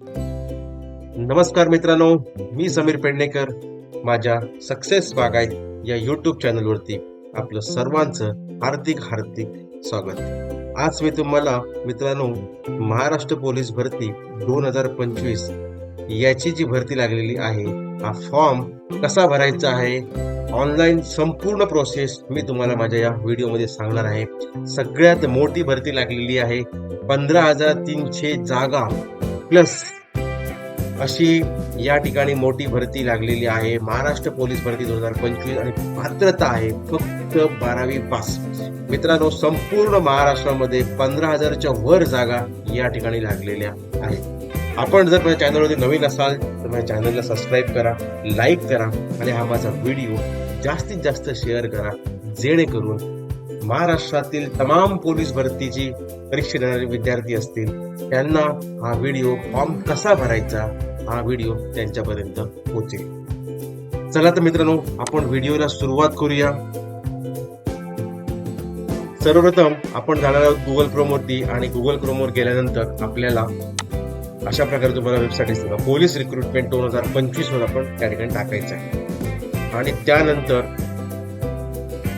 नमस्कार मित्रांनो मी समीर पेडणेकर. माझ्या सक्सेस बागायत या युट्यूब चॅनलवरती आपलं सर्वांचं हार्दिक हार्दिक स्वागत. आज मी तुम्हाला मित्रांनो महाराष्ट्र पोलीस भरती दोन हजार पंचवीस याची जी भरती लागलेली आहे हा फॉर्म कसा भरायचा आहे? ऑनलाईन संपूर्ण प्रोसेस मी तुम्हाला माझ्या या व्हिडिओमध्ये सांगणार आहे. सगळ्यात मोठी भरती लागलेली आहे पंधरा हजार तीनशे जागा. प्लस अशी या ठिकाणी मोठी भरती लागलेली आहे. महाराष्ट्र पोलीस भरती दोन हजार पंचवीस आणि पात्रता आहे फक्त बारावी पास. मित्रांनो संपूर्ण महाराष्ट्रामध्ये पंधरा हजारच्या वर जागा या ठिकाणी लागलेल्या आहेत. आपण जर माझ्या चॅनलवरती नवीन असाल तर माझ्या चॅनलला सबस्क्राईब करा लाईक करा आणि हा माझा व्हिडिओ जास्तीत जास्त शेअर करा. जेणेकरून महाराष्ट्रातील तमाम पोलीस भरतीची परीक्षा देणारे विद्यार्थी असतील त्यांना हा व्हिडिओ फॉर्म कसा भरायचा हा व्हिडिओ त्यांच्यापर्यंत पोहोचेल. चला तर मित्रांनो आपण व्हिडिओला सुरुवात करूया. सर्वप्रथम आपण जाणार आहोत गुगल क्रोमवरती आणि गुगल क्रोमवर गेल्यानंतर आपल्याला अशा प्रकारे तुम्हाला वेबसाईट दिसते पोलीस रिक्रुटमेंट दोन हजार पंचवीस वर आपण त्या ठिकाणी टाकायचं आहे. आणि त्यानंतर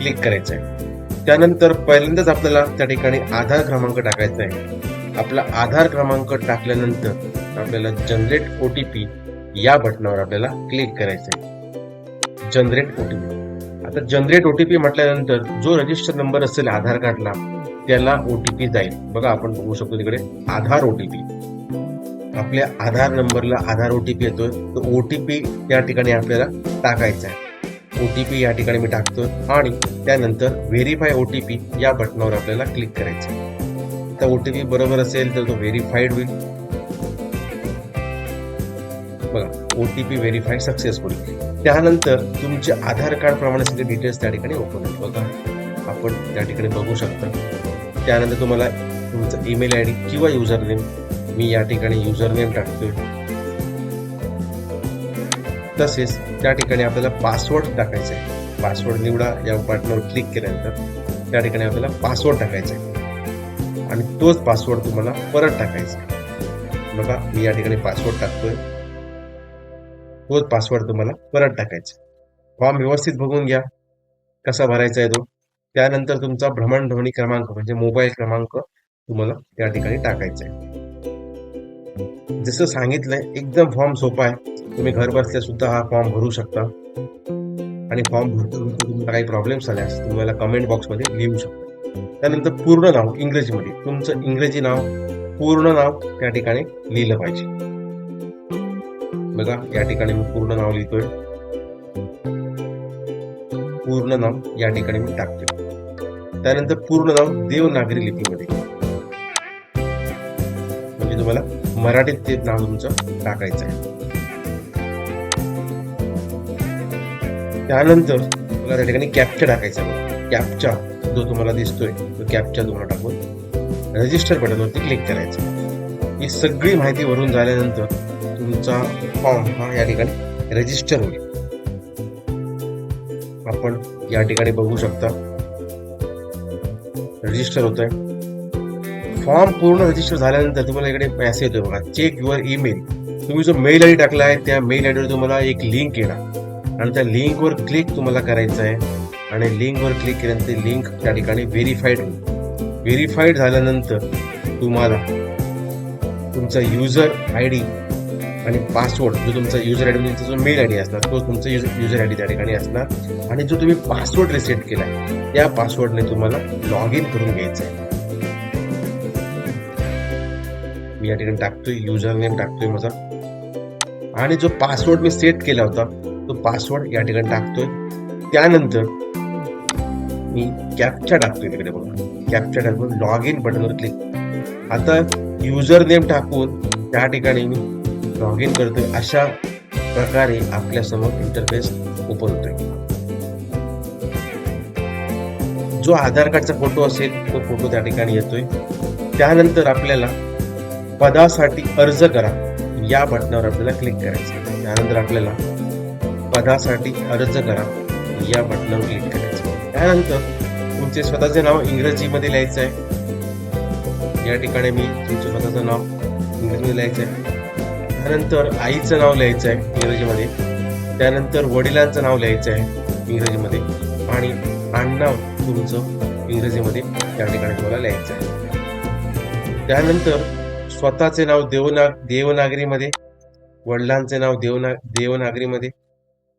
क्लिक करायचं आहे. त्यानंतर पहिल्यांदाच आपल्याला त्या ठिकाणी आधार क्रमांक टाकायचा आहे. आपला आधार क्रमांक टाकल्यानंतर आपल्याला जनरेट ओटीपी या बटनावर आपल्याला क्लिक करायचं आहे जनरेट ओटीपी आता जनरेट ओटीपी म्हटल्यानंतर जो रजिस्टर नंबर असेल आधार कार्डला त्याला ओटीपी जाईल. बघा आपण बघू शकतो तिकडे आधार ओटीपी आपल्या आधार नंबरला आधार ओटीपी येतोय. टी ओटीपी या ठिकाणी आपल्याला टाकायचा आहे. ओटीपी या ठिकाणी मी टाकतोय. आणि त्यानंतर व्हेरीफाय ओ टी पी या बटनावर आपल्याला क्लिक करायचं ओ टी पी बरोबर असेल तर तो व्हेरीफाईड होईल. बघा पी व्हेरीफाय सक्सेसफुल त्यानंतर तुमचे आधार कार्ड प्रमाणे सगळे डिटेल्स त्या ठिकाणी ओपन होईल बघा आपण त्या ठिकाणी बघू शकता. त्यानंतर तुम्हाला तुमचा ईमेल आय डी किंवा युजर नेम मी या ठिकाणी युजर नेम टाकतोय. तसेच त्या ठिकाणी आपल्याला पासवर्ड टाकायचा आहे. पासवर्ड निवडा या बटनावर क्लिक केल्यानंतर त्या ठिकाणी आपल्याला पासवर्ड टाकायचा आहे. आणि तोच पासवर्ड तुम्हाला परत टाकायचा आहे. बघा मी या ठिकाणी पासवर्ड टाकतोय. तोच पासवर्ड तुम्हाला परत टाकायचा फॉर्म व्यवस्थित बघून घ्या. कसा भरायचा आहे तो? त्यानंतर तुमचा भ्रमणध्वनी क्रमांक म्हणजे मोबाईल क्रमांक तुम्हाला त्या ठिकाणी टाकायचा आहे. जसं सांगितलंय एकदम फॉर्म सोपा आहे. तुम्ही घर बसल्या सुद्धा हा फॉर्म भरू शकता. आणि फॉर्म भरतो तुम्हाला काही प्रॉब्लेम्स आल्यास तुम्ही मला कमेंट बॉक्समध्ये लिहू शकता. त्यानंतर पूर्ण नाव इंग्रजीमध्ये. तुमचं इंग्रजी नाव पूर्ण नाव त्या ठिकाणी लिहिलं पाहिजे. बघा या ठिकाणी मी पूर्ण नाव लिहितोय. पूर्ण नाव या ठिकाणी मी टाकतोय. त्यानंतर पूर्ण नाव देवनागरी लिपीमध्ये. म्हणजे तुम्हाला मराठीत ते नाव तुमचं टाकायचं आहे. त्यानंतर तुम्हाला त्या ठिकाणी कॅप्चा टाकायचा आहे जो तुम्हाला दिसतोय तो कॅप्चा तुम्हाला टाकून रजिस्टर बटनवरती क्लिक करायचं. ही सगळी माहिती भरून झाल्यानंतर तुमचा फॉर्म हा या ठिकाणी रजिस्टर होईल. आपण या ठिकाणी बघू शकता. रजिस्टर होत आहे फॉर्म पूर्ण रजिस्टर झाल्यानंतर तुम्हाला इकडे मेसेज येतोय बघा. चेक युअर ईमेल तुम्ही जो मेल आय डी टाकला आहे त्या मेल आय डीवर तुम्हाला एक लिंक येणार. आणि त्या लिंकवर क्लिक तुम्हाला करायचं आहे. आणि लिंकवर क्लिक केल्यानंतर लिंक त्या ठिकाणी व्हेरीफाईड व्हेरीफाईड झाल्यानंतर तुम्हाला तुमचा युजर आय डी आणि पासवर्ड जो तुमचा युजर आय डी म्हणजे जो मेल आय डी असणार तो तुमचा युजर आय डी त्या ठिकाणी असणार. आणि जो तुम्ही पासवर्ड रिसेट केला आहे त्या पासवर्डने तुम्हाला लॉग इन करून घ्यायचं आहे. मी या ठिकाणी टाकतोय युजर नेम टाकतोय माझा. आणि जो पासवर्ड मी सेट केला होता तो पासवर्ड या ठिकाणी टाकतोय. त्यानंतर मी कॅपचा टाकतोय तिकडे बघा कॅपचा टाकून लॉग इन बटनवर क्लिक आता युजर नेम टाकून त्या ठिकाणी मी लॉग इन करतोय अशा प्रकारे आपल्यासमोर इंटरफेस ओपन होतोय. जो आधार कार्डचा फोटो असेल तो फोटो त्या ठिकाणी येतोय. त्यानंतर आपल्याला पदासाठी अर्ज करा. या बटनावर आपल्याला क्लिक करायचं त्यानंतर आपल्याला पदासाठी अर्ज करा. या बटनावर क्लिक करायचं. त्यानंतर तुमचे स्वतःचे नाव इंग्रजीमध्ये लिहायचं आहे. या ठिकाणी मी तुमचं स्वतःचं नाव इंग्रजीमध्ये लिहायचं आहे. त्यानंतर आईचं नाव लिहायचं आहे इंग्रजीमध्ये. त्यानंतर वडिलांचं नाव लिहायचं आहे इंग्रजीमध्ये. आणि आडनाव तुमचं इंग्रजीमध्ये त्या ठिकाणी तुम्हाला लिहायचं आहे. त्यानंतर स्वतःचे नाव देवना देवनागरीमध्ये वडिलांचे नाव देवना देवनागरीमध्ये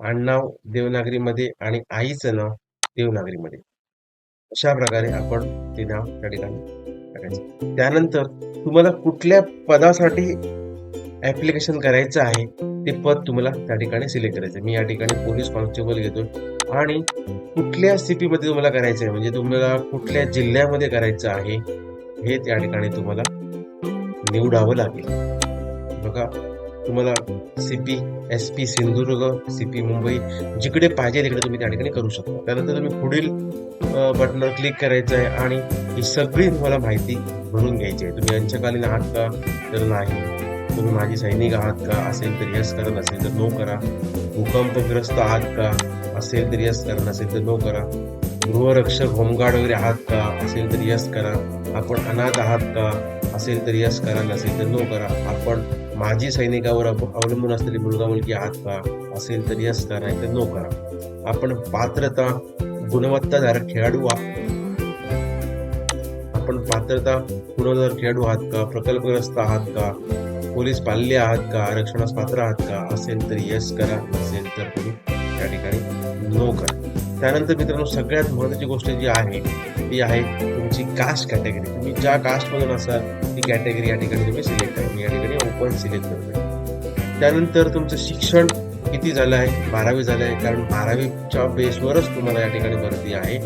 आडनाव देवनागरीमध्ये आणि आईचं नाव देवनागरीमध्ये. अशा प्रकारे आपण ते नाव त्या ठिकाणी टाकायचं त्यानंतर तुम्हाला कुठल्या पदासाठी ऍप्लिकेशन करायचं आहे ते पद तुम्हाला त्या ठिकाणी सिलेक्ट करायचं मी या ठिकाणी पोलीस कॉन्स्टेबल घेतो आणि कुठल्या सिटीमध्ये तुम्हाला करायचं आहे? म्हणजे तुम्हाला कुठल्या जिल्ह्यामध्ये करायचं आहे हे त्या ठिकाणी तुम्हाला निवडावं लागेल. बघा तुम्हाला C P S P Sindhudurg C P Mumbai जिकडे पाहिजे तिकडे तुम्ही त्या ठिकाणी करू शकता. त्यानंतर तुम्ही पुढील बटनवर क्लिक करायचं आहे आणि ही सगळी तुम्हाला माहिती भरून घ्यायची आहे. तुम्ही अंशकालीन आहात का? तर नाही. तुम्ही माझी सैनिक आहात का? असेल तर यस करत असेल तर नो करा. भूकंपग्रस्त आहात का? असेल तर यस करत नसेल तर नो करा. गृहरक्षक होमगार्ड वगैरे आहात का? असेल तर यस करा. आपण अनाथ आहात का? असेल तर यस करा नसेल तर नो करा. आपण माजी सैनिकावर अवलंबून असलेली मुलगा मुलगी आहात का असेल तर यस करा नाही तर नो करा. आपण पात्रता गुणवत्ताधारक खेळाडू आहात. आपण पात्रता गुणवत्ताधार खेळाडू आहात का? प्रकल्पग्रस्त आहात का? पोलीस पाल्य आहात का? आरक्षणास पात्र आहात का? असेल तर यस करा. नसेल तर तुम्ही त्या ठिकाणी नो करा. त्यानंतर मित्रांनो सगळ्यात महत्वाची गोष्ट जी आहे ती आहे तुमची कास्ट कॅटेगरी तुम्ही ज्या कास्टमधून असाल ती कॅटेगरी या ठिकाणी तुम्ही सिलेक्ट करा. या ठिकाणी ओपन सिलेक्ट करतोय. त्यानंतर तुमचं शिक्षण किती झालं आहे? बारावी झालं आहे. कारण बारावीच्या बेसवरच तुम्हाला या ठिकाणी भरती आहे.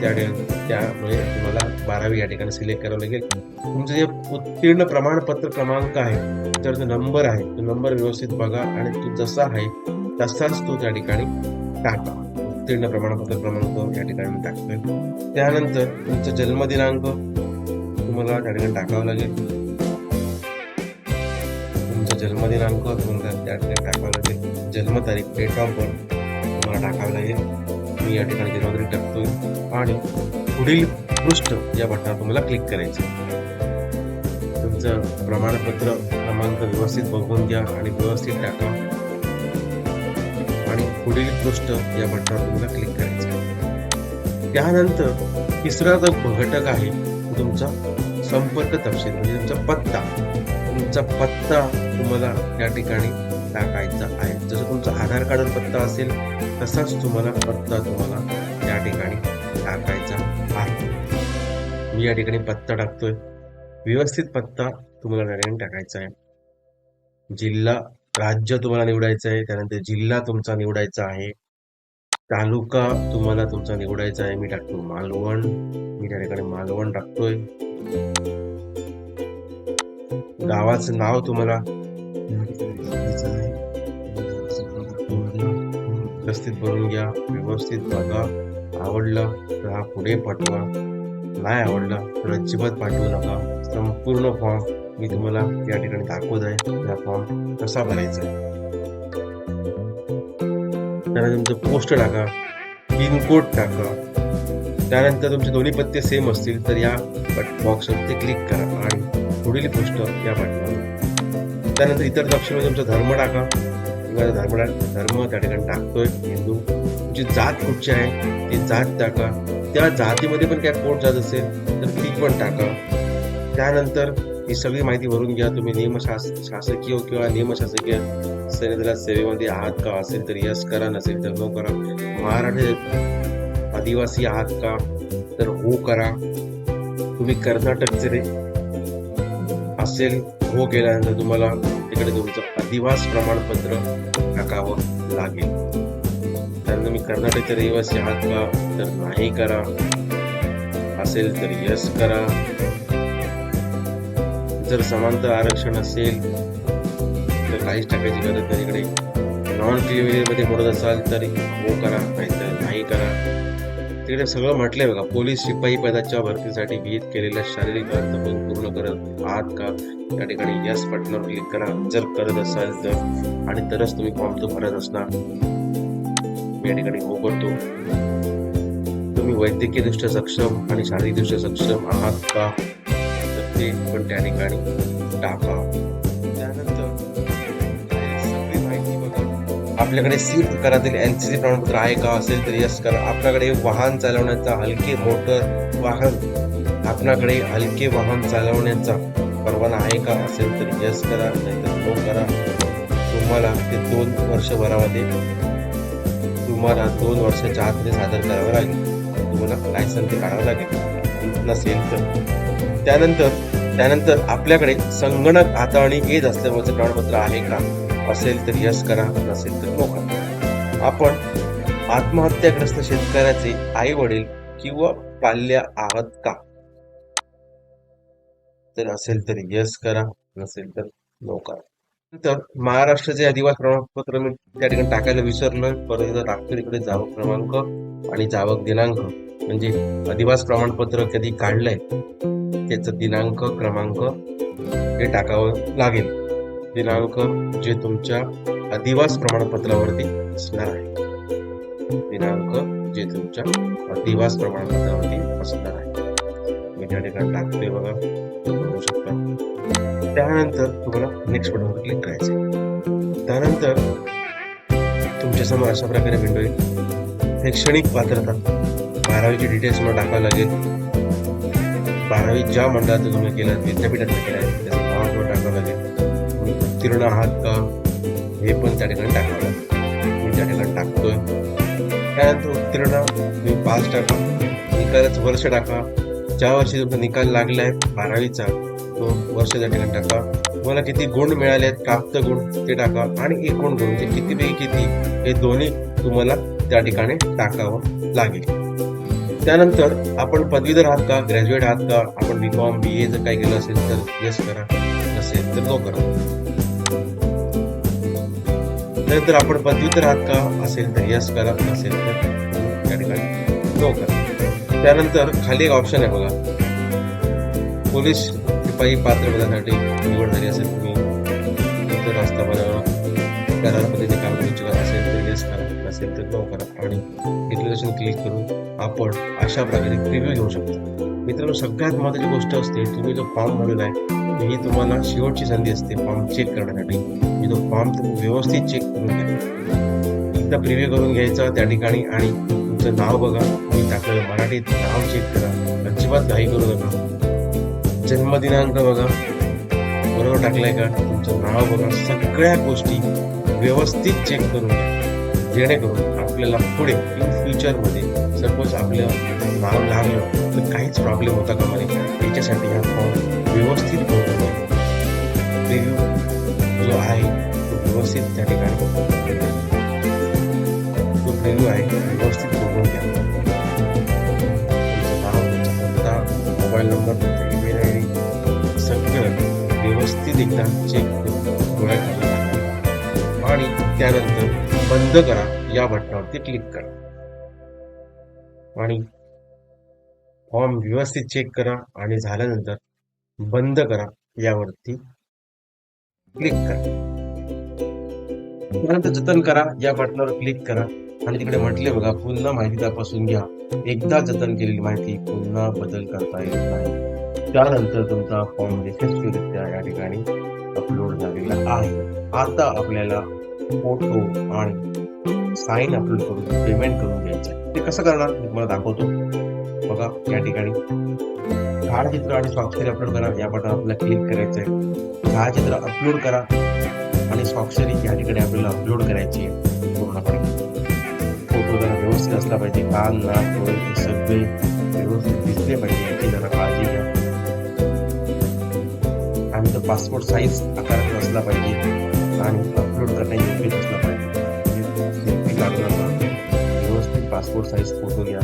त्या ठिकाणी त्यामुळे तुम्हाला बारावी या ठिकाणी सिलेक्ट करावं लागेल. तुमचं जे उत्तीर्ण प्रमाणपत्र क्रमांक आहे तर जो नंबर आहे तो नंबर व्यवस्थित बघा आणि तो जसा आहे तसाच तो त्या ठिकाणी टाका. उत्तीर्ण प्रमाणपत्र क्रमांक या ठिकाणी मी टाकतोय त्यानंतर तुमचा जन्मदिनांक तुम्हाला त्या ठिकाणी टाकावा लागेल. तुमचा जन्मदिनांक तुम्हाला त्या ठिकाणी टाकावा लागेल. जन्मतारीख डेट ऑफ बर्थ तुम्हाला टाकावं लागेल. मी या ठिकाणी जन्मतारीख टाकतोय. आणि पुढील पृष्ठ या बटनावर तुम्हाला क्लिक करायचं तुमचं प्रमाणपत्र क्रमांक व्यवस्थित बघून घ्या आणि व्यवस्थित टाका. पुढील पृष्ठ या बटनावर तुम्हाला क्लिक करायचं त्यानंतर तिसरा जो घटक आहे तुमचा संपर्क तपशील म्हणजे तुमचा पत्ता. तुमचा पत्ता तुम्हाला त्या ठिकाणी टाकायचा आहे. जसं तुमचा आधार कार्ड पत्ता असेल तसाच तुम्हाला पत्ता तुम्हाला त्या ठिकाणी टाकायचा आहे. मी या ठिकाणी पत्ता टाकतोय. व्यवस्थित पत्ता तुम्हाला त्या ठिकाणी टाकायचा आहे. जिल्हा राज्य तुम्हाला निवडायचं आहे त्यानंतर जिल्हा तुमचा निवडायचा आहे. तालुका तुम्हाला तुमचा निवडायचा आहे. मी टाकतो मालवण मी त्या ठिकाणी मालवण टाकतोय. गावाचं नाव तुम्हाला व्यवस्थित बनवून घ्या व्यवस्थित बघा. आवडलं तर हा पुढे पाठवा. नाही आवडलं तर अजिबात पाठवू नका. संपूर्ण फॉर्म मी तुम्हाला या ठिकाणी दाखवत आहे. हा फॉर्म कसा भरायचा आहे त्यानंतर तुमचं पोस्ट टाका पिनकोड टाका. त्यानंतर तुमचे दोन्ही पत्ते सेम असतील तर या बॉक्सवरती क्लिक करा आणि पुढील पोस्ट या बटनावर त्यानंतर इतर दक्षिणमध्ये तुमचा धर्म टाका. तुम्हाला धर्म धर्म त्या ठिकाणी टाकतोय. हिंदू तुमची जात कुठची आहे ती जात टाका. त्या जातीमध्ये पण काय पोट जात असेल तर ती पण टाका. त्यानंतर ही सगळी माहिती भरून घ्या. तुम्ही नियमशास शासकीय किंवा नियमशासकीय सैन्य सेवेमध्ये आहात का असेल तर यस करा नसेल तर नो करा. महाराष्ट्र आदिवासी आहात का तर हो करा. तुम्ही कर्नाटकचे रे. असेल हो केल्यानंतर तुम्हाला तिकडे तुमचं अधिवास प्रमाणपत्र टाकावं लागेल. त्यानंतर मी कर्नाटकचे रहिवासी आहात का तर नाही करा. असेल तर यस करा. जर समांतर आरक्षण असेल तर काहीच टाकायची गरज नाही इकडे. नॉनमध्ये बोलत असाल तर हो करा नाहीतर नाही करा. तिकडे सगळं म्हटलंय बघा पोलीस शिपाई पदाच्या भरतीसाठी विहित केलेल्या शारीरिक अर्थपूर्ण पूर्ण करत आहात का? त्या ठिकाणी यस बटनावर क्लिक करा. जर करत असाल तर. आणि तरच तुम्ही फॉर्म तो भरत असणार. मी या ठिकाणी हो करतो. तुम्ही वैद्यकीयदृष्ट्या सक्षम आणि शारीरिकदृष्ट्या सक्षम आहात का? ते पण त्या ठिकाणी टाका. आपल्याकडे सीट करातील एन सी सी प्रमाणपत्र आहे का असेल तर यस करा आपल्याकडे वाहन चालवण्याचा हलके मोटर वाहन आपल्याकडे हलके वाहन चालवण्याचा परवाना आहे का असेल तर यस करा नाहीतर नो करा. तुम्हाला ते दोन वर्षभरामध्ये तुम्हाला दोन वर्षाच्या आतमध्ये सादर करावं लागेल. तुम्हाला लायसन ते काढावं लागेल. नसेल तर. त्यानंतर त्यानंतर आपल्याकडे संगणक हाताळणी येत असल्यामुळे प्रमाणपत्र आहे का? असेल तर यस करा नसेल तर नो करा. आपण आत्महत्याग्रस्त शेतकऱ्याचे आई वडील किंवा पाल्य आहात का? तर असेल तर यस करा नसेल तर नो करा. नंतर महाराष्ट्राचे अधिवास प्रमाणपत्र मी त्या ठिकाणी टाकायला विसरलोय. परत टाकतो इकडे जावक क्रमांक आणि जावक दिनांक. म्हणजे अधिवास प्रमाणपत्र कधी काढलंय? त्याचं दिनांक क्रमांक हे टाकावं लागेल. दिनांक जे तुमच्या अधिवास प्रमाणपत्रावरती असणार आहे. दिनांक जे तुमच्या अधिवास प्रमाणपत्रावरती असणार आहे. मी त्या ठिकाणी टाकतोय बघा. बघू शकता. त्यानंतर तुम्हाला नेक्स्ट बटनवर क्लिक करायचं त्यानंतर तुमच्यासमोर अशा प्रकारे विंडो येईल शैक्षणिक पात्रता. बारावीची डिटेल्स मला टाकावं लागेल. बारावी ज्या मंडळात तुम्ही केलं विद्यापीठात केलं आहे त्याचं नाव तुम्हाला टाकावं लागेल. तुम्ही उत्तीर्ण आहात का हे पण त्या ठिकाणी टाकावं लागेल. मी त्या ठिकाणी टाकतोय. त्यानंतर उत्तीर्ण तुम्ही पास टाका. निकालच वर्ष टाका. ज्या वर्षी तुमचा निकाल लागलाय बारावीचा तो वर्ष त्या ठिकाणी टाका. तुम्हाला किती गुण मिळाले आहेत प्राप्त गुण ते टाका. आणि एकूण गुण म्हणजे ते किती पैकी किती हे दोन्ही तुम्हाला त्या ठिकाणी टाकावं लागेल. त्यानंतर आपण पदवीधर आहात का ग्रॅज्युएट आहात का आपण बी कॉम बी ए जर काही केलं असेल तर येस करा नसेल तर नो करा. त्यानंतर आपण पदवीधर आहात का असेल तर येस करा नसेल तर त्या ठिकाणी नो करा. त्यानंतर खाली एक ऑप्शन आहे बघा. पोलीस शिपाई पात्र पदासाठी निवड झाली असेल तुम्ही तर रस्ता करार पद्धतीने काम करू इच्छित असेल तर येस करा नसेल तर नो करा. आणि डिक्लेरेशन क्लिक करून आपण अशा प्रकारे प्रिव्ह्यू घेऊ शकतो. मित्रांनो सगळ्यात महत्वाची गोष्ट असते तुम्ही जो फॉर्म भरलेला आहे ही तुम्हाला शेवटची संधी असते फॉर्म चेक करण्यासाठी. मी तो फॉर्म तुम्ही व्यवस्थित चेक करून घ्या. एकदा प्रिव्ह्यू करून घ्यायचा त्या ठिकाणी आणि तुमचं नाव बघा. तुम्ही टाकलेलं मराठीत नाव चेक करा. अजिबात घाई करू नका. जन्मदिनांक बघा. बरोबर टाकलाय का? तुमचं नाव बघा. सगळ्या गोष्टी व्यवस्थित चेक करून घ्या. जेणेकरून आपल्याला पुढे इन फ्युचरमध्ये सपोज आपलं नाव लागलं तर काहीच प्रॉब्लेम होता का म्हणे? त्याच्यासाठी हा फॉर्म व्यवस्थित भरून रिव्ह्यू जो आहे तो व्यवस्थित त्या ठिकाणी. जो रिव्ह्यू आहे तो व्यवस्थित बघून घ्या तुमचं नाव तुमचा पत्ता मोबाईल नंबर तुमचा ईमेल आय डी सगळं व्यवस्थित एकदा चेक करून डोळ्याखाली आणि त्यानंतर बंद करा. या बटनावरती क्लिक करा. आणि फॉर्म व्यवस्थित चेक करा आणि झाल्यानंतर बंद करा. यावरती क्लिक करा. त्यानंतर जतन करा. या बटनावर क्लिक करा. आणि तिकडे म्हटले बघा पुन्हा माहिती तपासून घ्या. एकदा जतन केलेली माहिती पुन्हा बदल करता येत नाही. त्यानंतर तुमचा फॉर्म यशस्वीरित्या या ठिकाणी अपलोड झालेला आहे. आता आपल्याला फोटो आणि साईन अपलोड करून पेमेंट करून घ्यायचं. ते कसं करणार? मी तुम्हाला दाखवतो. बघा या ठिकाणी. छायाचित्र आणि स्वाक्षरी अपलोड करा. या बटन आपल्याला क्लिक करायचं आहे छायाचित्र अपलोड करा. आणि स्वाक्षरी या ठिकाणी आपल्याला अपलोड करायची आहे. पूर्णपणे. फोटो जरा व्यवस्थित असला पाहिजे. कान नाक डोळे हे सगळे व्यवस्थित दिसले पाहिजे. याची जरा काळजी घ्या. आणि तो पासपोर्ट साईज आकाराचा असला पाहिजे. आणि अपलोड करण्याची योग्य असला पाहिजे व्यवस्थित पासपोर्ट साईज फोटो घ्या.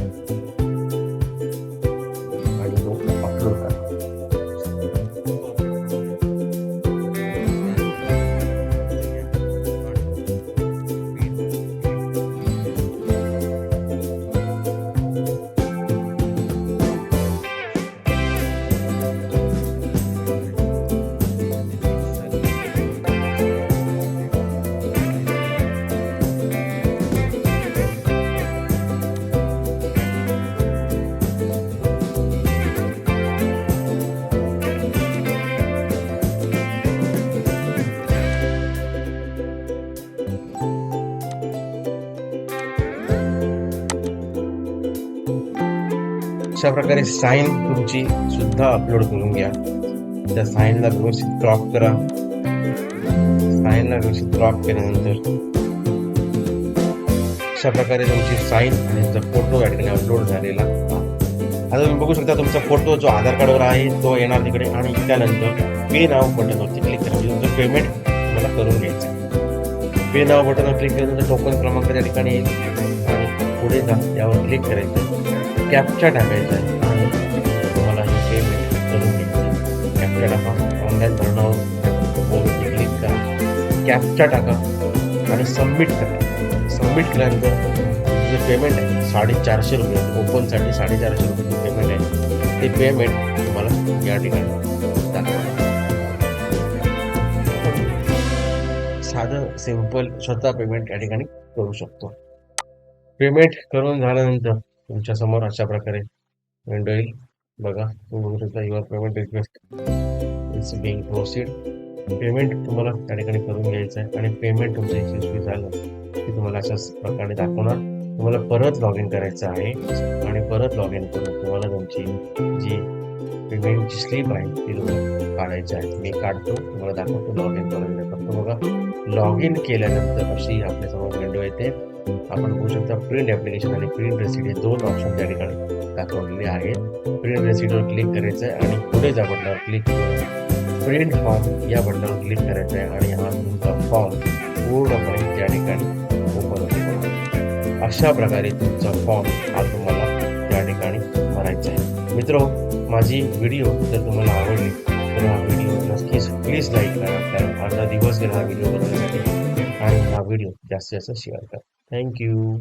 अशा प्रकारे साईन तुमची सुद्धा अपलोड करून घ्या. त्या साईनला व्यवस्थित क्रॉप करा. साईनला व्यवस्थित क्रॉप केल्यानंतर अशा प्रकारे तुमची साईन आणि तुमचा फोटो या ठिकाणी अपलोड झालेला. आता तुम्ही बघू शकता तुमचा फोटो जो आधार कार्डवर आहे तो येणार तिकडे आणि त्यानंतर पे नाव बटनवरती क्लिक करा. म्हणजे तुमचं पेमेंट तुम्हाला करून घ्यायचं पे नाव बटनवर क्लिक केल्यानंतर टोकन क्रमांक त्या ठिकाणी येईल आणि पुढे जा यावर क्लिक करायचं कॅपचा टाकायचा आहे. आणि तुम्हाला हे पेमेंट करून घ्यायचं कॅपचा टाका. ऑनलाईन भरणावर क्लिक करा. कॅपचा टाका. आणि सबमिट करा. सबमिट केल्यानंतर जे पेमेंट आहे साडेचारशे रुपये ओपनसाठी साडेचारशे रुपये पेमेंट आहे ते पेमेंट तुम्हाला या ठिकाणी दाखवा. साधं सिंपल स्वतः पेमेंट या ठिकाणी करू शकतो. पेमेंट करून झाल्यानंतर तुमच्यासमोर अशा प्रकारे विंडो येईल बघा तुम्ही बघू शकता your payment request it's being proceed payment तुम्हाला त्या ठिकाणी करून घ्यायचं आहे आणि पेमेंट तुमचं यशस्वी झालं. की तुम्हाला अशाच प्रकारे दाखवणार. तुम्हाला परत लॉग इन करायचं आहे आणि परत लॉग इन करून तुम्हाला तुमची जी पेमेंटची स्लिप आहे ती तुम्हाला काढायची आहे. मी काढतो तुम्हाला दाखवतो लॉग इन करून फक्त बघा लॉग इन केल्यानंतर अशी आपल्यासमोर विंडो येते. आपण बघू शकता प्रिंट ॲप्लिकेशन आणि प्रिंट रेसिट हे दोन ऑप्शन त्या ठिकाणी दाखवलेले आहेत. प्रिंट रेसिटवर क्लिक करायचं आहे आणि पुढे जा बटनावर क्लिक प्रिंट फॉर्म या बटनावर क्लिक करायचं आहे आणि हा तुमचा फॉर्म पूर्णपणे त्या ठिकाणी ओपन होतो. अशा प्रकारे तुमचा फॉर्म हा तुम्हाला त्या ठिकाणी भरायचा आहे. मित्र माझी व्हिडिओ जर तुम्हाला आवडली तर हा व्हिडिओ नक्कीच प्लीज लाईक करा कारण अर्धा दिवस गेला हा व्हिडिओ बनवण्यासाठी आणि हा व्हिडिओ जास्तीत जास्त शेअर करा. थँक्यू